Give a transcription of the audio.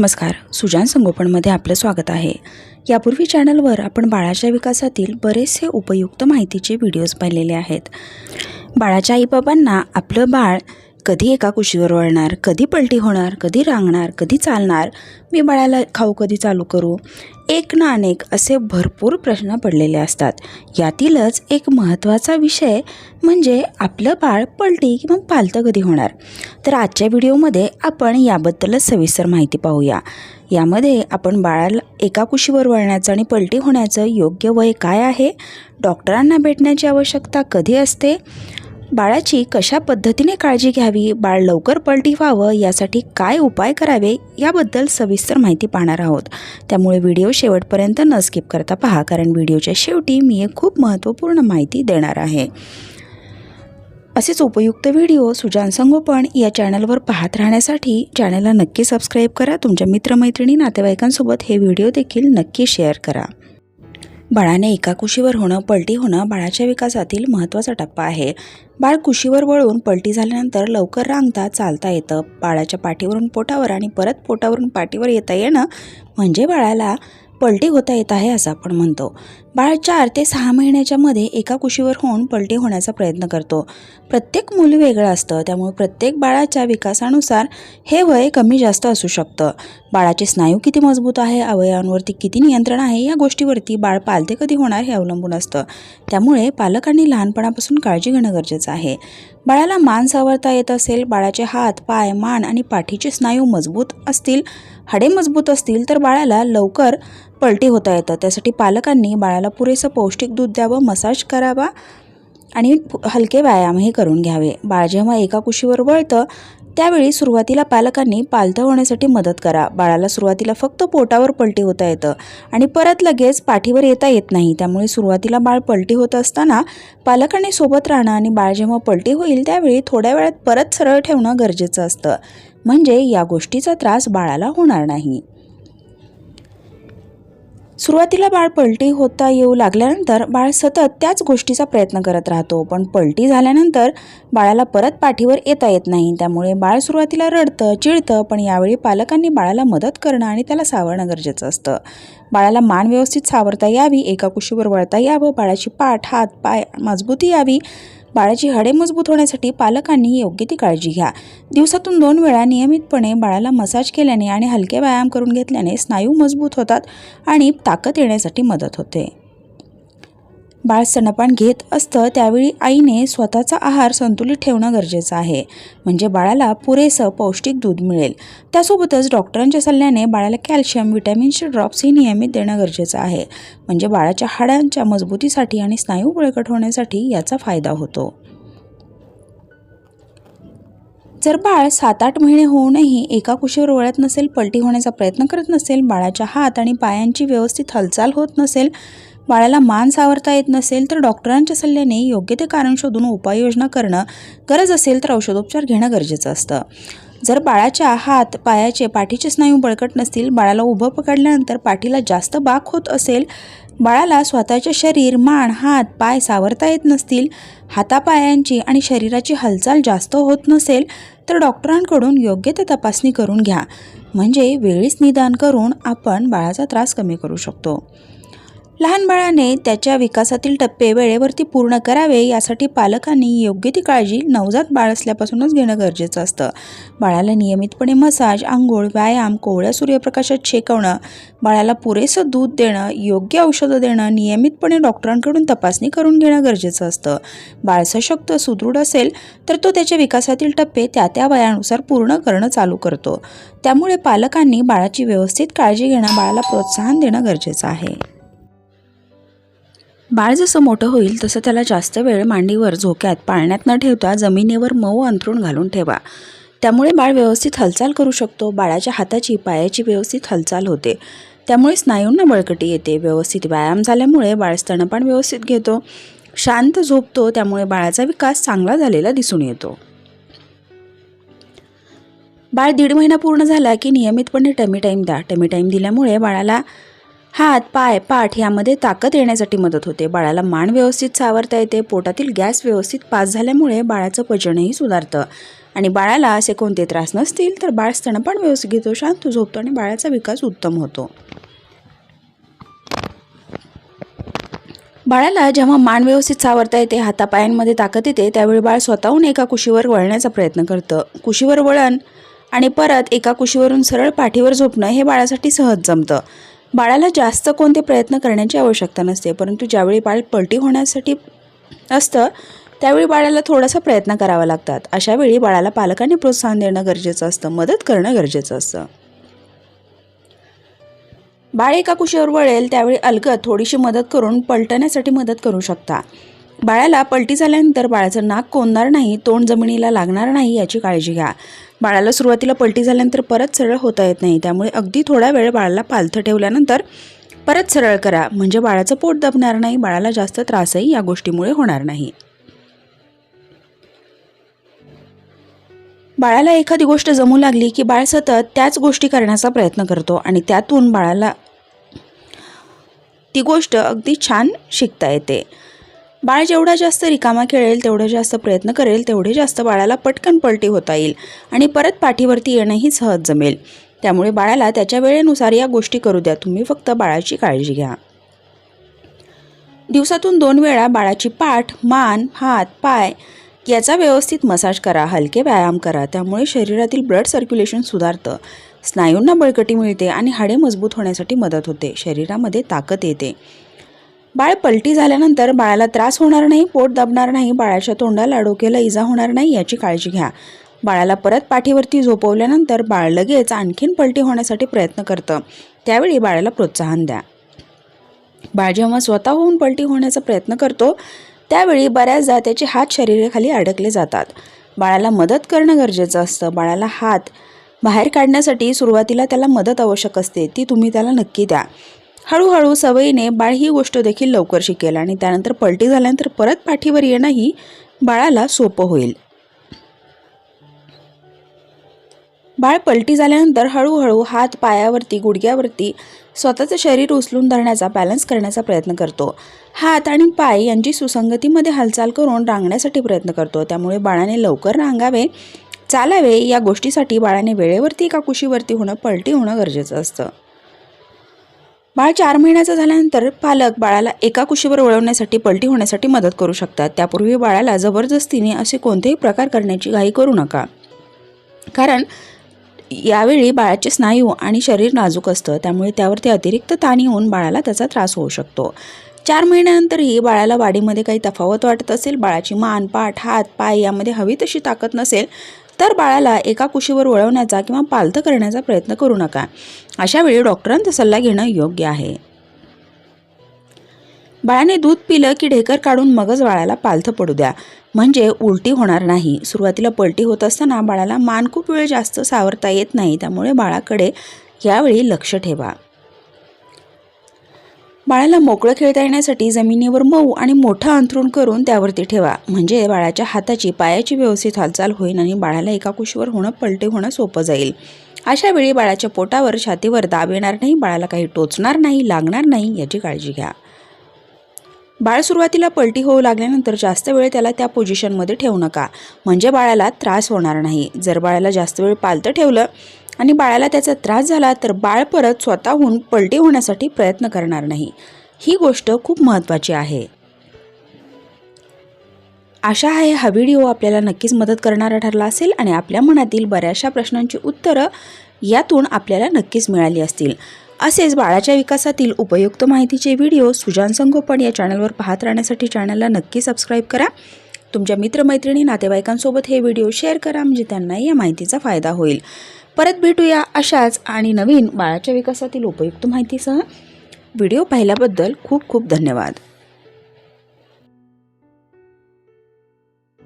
नमस्कार. सुजान संगोपनमध्ये आपलं स्वागत आहे. यापूर्वी चॅनलवर आपण बाळाच्या विकासातील बरेचसे उपयुक्त माहितीचे व्हिडिओज पाहिलेले आहेत. बाळाच्या आईबाबांना आपलं बाळ कधी एका कुशीवर वळणार कधी पलटी होणार कधी रांगणार कधी चालणार मी बाळाला खाऊ कधी चालू करू? एक ना अनेक असे भरपूर प्रश्न पडलेले असतात. यातीलच एक महत्त्वाचा विषय म्हणजे आपलं बाळ पलटी किंवा पालतं कधी होणार? तर आजच्या व्हिडिओमध्ये आपण याबद्दलच सविस्तर माहिती पाहूया. यामध्ये आपण बाळाला एका कुशीवर वळण्याचं आणि पलटी होण्याचं योग्य वय काय आहे? डॉक्टरांना भेटण्याची आवश्यकता कधी असते? बाळाची कशा पद्धतीने काळजी घ्यावी बाळ लवकर पलटी व्हावं यासाठी काय उपाय करावे याबद्दल सविस्तर माहिती पाहणार आहोत. त्यामुळे व्हिडिओ शेवटपर्यंत न स्किप करता पहा कारण व्हिडिओच्या शेवटी मी एक खूप महत्त्वपूर्ण माहिती देणार आहे. असेच उपयुक्त व्हिडिओ सुजान संगोपन या चॅनलवर पाहत राहण्यासाठी चॅनलला नक्की सबस्क्राईब करा तुमच्या मित्रमैत्रिणी नातेवाईकांसोबत हे व्हिडिओ देखील नक्की शेअर करा. बाळाने एका कुशीवर होणं पलटी होणं बाळाच्या विकासातील महत्त्वाचा टप्पा आहे. बाळ कुशीवर वळून पलटी झाल्यानंतर लवकर रांगता चालता येतं. बाळाच्या पाठीवरून पोटावर आणि परत पोटावरून पाठीवर येता येणं म्हणजे बाळाला पलटी होता येत आहे असं आपण म्हणतो. बाळ चार ते सहा महिन्याच्या मध्ये एका कुशीवर होऊन पलटी होण्याचा प्रयत्न करतो. प्रत्येक मूल वेगळं असतं त्यामुळे प्रत्येक बाळाच्या विकासानुसार हे वय कमी जास्त असू शकतं. बाळाचे स्नायू किती मजबूत आहे अवयवांवरती किती नियंत्रण आहे या गोष्टीवरती बाळ पालते कधी होणार हे अवलंबून असतं. त्यामुळे पालकांनी लहानपणापासून काळजी घेणं गरजेचं आहे. बाळाला मान सावरता येत असेल बाळाचे हात पाय मान आणि पाठीचे स्नायू मजबूत असतील हाडे मजबूत असतील तर बाळाला लवकर पलटी होता येतं. त्यासाठी पालकांनी बाळाला पुरेसं पौष्टिक दूध द्यावं मसाज करावा आणि हलके व्यायामही करून घ्यावे. बाळ जेव्हा एका कुशीवर वळतं त्यावेळी सुरुवातीला पालकांनी पालथं होण्यासाठी मदत करा. बाळाला सुरुवातीला फक्त पोटावर पलटी होता येतं आणि परत लगेच पाठीवर येता येत नाही. त्यामुळे सुरुवातीला बाळ पलटी होत असताना पालकांनी सोबत राहणं आणि बाळ जेव्हा पलटी होईल त्यावेळी थोड्या वेळात परत सरळ ठेवणं गरजेचं असतं. म्हणजे या गोष्टीचा त्रास बाळाला होणार नाही. सुरुवातीला बाळ पलटी होता येऊ लागल्यानंतर बाळ सतत त्याच गोष्टीचा प्रयत्न करत राहतो पण पलटी झाल्यानंतर बाळाला परत पाठीवर येता येत नाही. त्यामुळे बाळ सुरुवातीला रडतं चिडतं पण यावेळी पालकांनी बाळाला मदत करणं आणि त्याला सावरणं गरजेचं असतं. बाळाला मान व्यवस्थित सावरता यावी एका कुशीवर वळता यावं बाळाची पाठ हात पाय मजबूती यावी बाळाची हाडे मजबूत होण्यासाठी पालकांनी योग्य ती काळजी घ्या. दिवसातून दोन वेळा नियमितपणे बाळाला मसाज केल्याने आणि हलके व्यायाम करून घेतल्याने स्नायू मजबूत होतात आणि ताकद येण्यासाठी मदत होते. बाळ स्तनपान घेत असतं त्यावेळी आईने स्वतःचा आहार संतुलित ठेवणं गरजेचं आहे. म्हणजे बाळाला पुरेसं पौष्टिक दूध मिळेल. त्यासोबतच डॉक्टरांच्या सल्ल्याने बाळाला कॅल्शियम विटॅमिनचे ड्रॉप्सही नियमित देणं गरजेचं आहे. म्हणजे बाळाच्या हाडांच्या मजबूतीसाठी आणि स्नायू बळकट होण्यासाठी याचा फायदा होतो. जर बाळ सात आठ महिने होऊनही एका कुशीवर वळत नसेल पलटी होण्याचा प्रयत्न करत नसेल बाळाच्या हात आणि पायांची व्यवस्थित हालचाल होत नसेल बाळाला मान सावरता येत नसेल तर डॉक्टरांच्या सल्ल्याने योग्य ते कारण शोधून उपाययोजना करणं गरज असेल तर औषधोपचार घेणं गरजेचं असतं. जर बाळाच्या हात पायाचे पाठीचे स्नायू बळकट नसतील बाळाला उभं पकडल्यानंतर पाठीला जास्त बाक होत असेल बाळाला स्वतःचे शरीर मान हात पाय सावरता येत नसतील हातापायांची आणि शरीराची हालचाल जास्त होत नसेल तर डॉक्टरांकडून योग्य ते तपासणी करून घ्या. म्हणजे वेळीच निदान करून आपण बाळाचा त्रास कमी करू शकतो. लहान बाळाने त्याच्या विकासातील टप्पे वेळेवरती पूर्ण करावे यासाठी पालकांनी योग्य ती काळजी नवजात बाळ असल्यापासूनच घेणं गरजेचं असतं. बाळाला नियमितपणे मसाज आंघोळ व्यायाम कोवळ्या सूर्यप्रकाशात शेकवणं बाळाला पुरेसं दूध देणं योग्य औषधं देणं नियमितपणे डॉक्टरांकडून तपासणी करून घेणं गरजेचं असतं. बाळ सशक्त सुदृढ असेल तर तो त्याच्या विकासातील टप्पे त्या त्या वयानुसार पूर्ण करणं चालू करतो. त्यामुळे पालकांनी बाळाची व्यवस्थित काळजी घेणं बाळाला प्रोत्साहन देणं गरजेचं आहे. बाळ जसं मोठं होईल तसं त्याला जास्त वेळ मांडीवर झोक्यात पाळण्यात न ठेवता जमिनीवर मऊ अंथरूण घालून ठेवा. त्यामुळे बाळ व्यवस्थित हालचाल करू शकतो. बाळाच्या हाताची पायाची व्यवस्थित हालचाल होते. त्यामुळे स्नायूंना बळकटी येते. व्यवस्थित व्यायाम झाल्यामुळे बाळ स्तनपान व्यवस्थित घेतो. शांत झोपतो. त्यामुळे बाळाचा विकास चांगला झालेला दिसून येतो. बाळ दीड महिना पूर्ण झाला की नियमितपणे टमी टाईम द्या. टमी टाईम दिल्यामुळे बाळाला हात पाय पाठ यामध्ये ताकद येण्यासाठी मदत होते. बाळाला मान व्यवस्थित सावरता येते. पोटातील गॅस व्यवस्थित पास झाल्यामुळे बाळाचं पचनही सुधारतं. आणि बाळाला असे कोणते त्रास नसतील तर बाळ स्तनपान व्यवस्थित घेतो शांत झोपतो आणि बाळाचा विकास उत्तम होतो. बाळाला जेव्हा मान व्यवस्थित सावरता येते हातापायांमध्ये ताकद येते त्यावेळी बाळ स्वतःहून एका कुशीवर वळण्याचा प्रयत्न करतं. कुशीवर वळण आणि परत एका कुशीवरून सरळ पाठीवर झोपणं हे बाळासाठी सहज जमतं. बाळाला जास्त कोणते प्रयत्न करण्याची आवश्यकता नसते परंतु ज्यावेळी बाळ पलटी होण्यासाठी असतं त्यावेळी बाळाला थोडासा प्रयत्न करावा लागतात. अशावेळी बाळाला पालकांनी प्रोत्साहन देणं गरजेचं असतं मदत करणं गरजेचं असतं. बाळ एका कुशीवर वळेल त्यावेळी अलगद थोडीशी मदत करून पलटण्यासाठी मदत करू शकता. बाळाला पलटी झाल्यानंतर बाळाचं नाक कोंदणार नाही तोंड जमिनीला लागणार नाही याची काळजी घ्या. बाळाला सुरुवातीला पलटी झाल्यानंतर परत सरळ होता येत नाही त्यामुळे अगदी थोडा वेळ बाळाला पालथं ठेवल्यानंतर परत सरळ करा. म्हणजे बाळाचं पोट दबणार नाही बाळाला जास्त त्रासही या गोष्टीमुळे होणार नाही. बाळाला एखादी गोष्ट जमू लागली की बाळ सतत त्याच गोष्टी करण्याचा प्रयत्न करतो आणि त्यातून बाळाला ती गोष्ट अगदी छान शिकता येते. बाळ जेवढा जास्त रिकामा खेळेल तेवढा जास्त प्रयत्न करेल तेवढे जास्त बाळाला पटकन पलटी होता येईल आणि परत पाठीवरती येणंही सहज जमेल. त्यामुळे बाळाला त्याच्या वेळेनुसार या गोष्टी करू द्या. तुम्ही फक्त बाळाची काळजी घ्या. दिवसातून दोन वेळा बाळाची पाठ मान हात पाय याचा व्यवस्थित मसाज करा हलके व्यायाम करा. त्यामुळे शरीरातील ब्लड सर्क्युलेशन सुधारतं. स्नायूंना बळकटी मिळते आणि हाडे मजबूत होण्यासाठी मदत होते. शरीरामध्ये ताकद येते. बाळ पलटी झाल्यानंतर बाळाला त्रास होणार नाही पोट दाबणार नाही बाळाच्या तोंडाला डोक्याला इजा होणार नाही याची काळजी घ्या. बाळाला परत पाठीवरती झोपवल्यानंतर बाळ लगेच आणखीन पलटी होण्यासाठी प्रयत्न करतं. त्यावेळी बाळाला प्रोत्साहन द्या. बाळ जेव्हा स्वतःहून पलटी होण्याचा प्रयत्न करतो त्यावेळी बऱ्याचदा त्याचे हात शरीराखाली अडकले जातात. बाळाला मदत करणं गरजेचं असतं. बाळाला हात बाहेर काढण्यासाठी सुरुवातीला त्याला मदत आवश्यक असते. ती तुम्ही त्याला नक्की द्या. हळूहळू सवयीने बाळ ही गोष्ट देखील लवकर शिकेल आणि त्यानंतर पलटी झाल्यानंतर परत पाठीवर येणंही बाळाला सोपं होईल. बाळ पलटी झाल्यानंतर हळूहळू हात पायावरती गुडघ्यावरती स्वतःचं शरीर उचलून धरण्याचा बॅलन्स करण्याचा प्रयत्न करतो. हात आणि पाय यांची सुसंगतीमध्ये हालचाल करून रांगण्यासाठी प्रयत्न करतो. त्यामुळे बाळाने लवकर रांगावे चालावे या गोष्टीसाठी बाळाने वेळेवरती एका कुशीवरती होणं पलटी होणं गरजेचं असतं. बाळ चार महिन्याचं झाल्यानंतर पालक बाळाला एका कुशीवर वळवण्यासाठी पलटी होण्यासाठी मदत करू शकतात. त्यापूर्वी बाळाला जबरदस्तीने असे कोणतेही प्रकार करण्याची घाई करू नका. कारण यावेळी बाळाचे स्नायू आणि शरीर नाजूक असतं. त्यामुळे त्यावरती अतिरिक्त ताण येऊन बाळाला त्याचा त्रास होऊ शकतो. चार महिन्यानंतरही बाळाला वाढीमध्ये काही तफावत वाटत असेल बाळाची मान पाठ हात पाय यामध्ये हवी तशी ताकद नसेल तर बाळाला एका कुशीवर वळवण्याचा किंवा पालथं करण्याचा प्रयत्न करू नका. अशा वेळी डॉक्टरांचा सल्ला घेणं योग्य आहे. बाळाने दूध पिलं की ढेकर काढून मगच बाळाला पालथं पडू द्या. म्हणजे उलटी होणार नाही. सुरुवातीला पलटी होत असताना बाळाला मान खूप वेळ जास्त सावरता येत नाही. त्यामुळे बाळाकडे यावेळी लक्ष ठेवा. बाळाला मोकळं खेळता येण्यासाठी जमिनीवर मऊ आणि मोठं अंथरूण करून त्यावरती ठेवा. म्हणजे बाळाच्या हाताची पायाची व्यवस्थित हालचाल होईल आणि बाळाला एका कुशीवर होणं पलटे होणं सोपं जाईल. अशा वेळी बाळाच्या पोटावर छातीवर दाब येणार नाही बाळाला काही टोचणार नाही लागणार नाही याची काळजी घ्या. बाळ सुरुवातीला पलटी होऊ लागल्यानंतर जास्त वेळ त्याला त्या पोझिशनमध्ये ठेवू नका. म्हणजे बाळाला त्रास होणार नाही. जर बाळाला जास्त वेळ पालतं ठेवलं आणि बाळाला त्याचा त्रास झाला तर बाळ परत स्वतःहून पलटी होण्यासाठी प्रयत्न करणार नाही. ही गोष्ट खूप महत्त्वाची आहे. आशा आहे हा व्हिडिओ आपल्याला नक्कीच मदत करणारा ठरला असेल आणि आपल्या मनातील बऱ्याचशा प्रश्नांची उत्तरं यातून आपल्याला नक्कीच मिळाली असतील. असेच बाळाच्या विकासातील उपयुक्त माहितीचे व्हिडिओ सुजान संगोपन या चॅनलवर पाहत राहण्यासाठी चॅनलला नक्की सबस्क्राईब करा. तुमच्या मित्रमैत्रिणी नातेवाईकांसोबत हे व्हिडिओ शेअर करा म्हणजे त्यांनाही या माहितीचा फायदा होईल. परत भेटूया अशाच आणि नवीन बाळाच्या विकासातील उपयुक्त माहितीसह. व्हिडिओ पाहिल्याबद्दल खूप खूप धन्यवाद.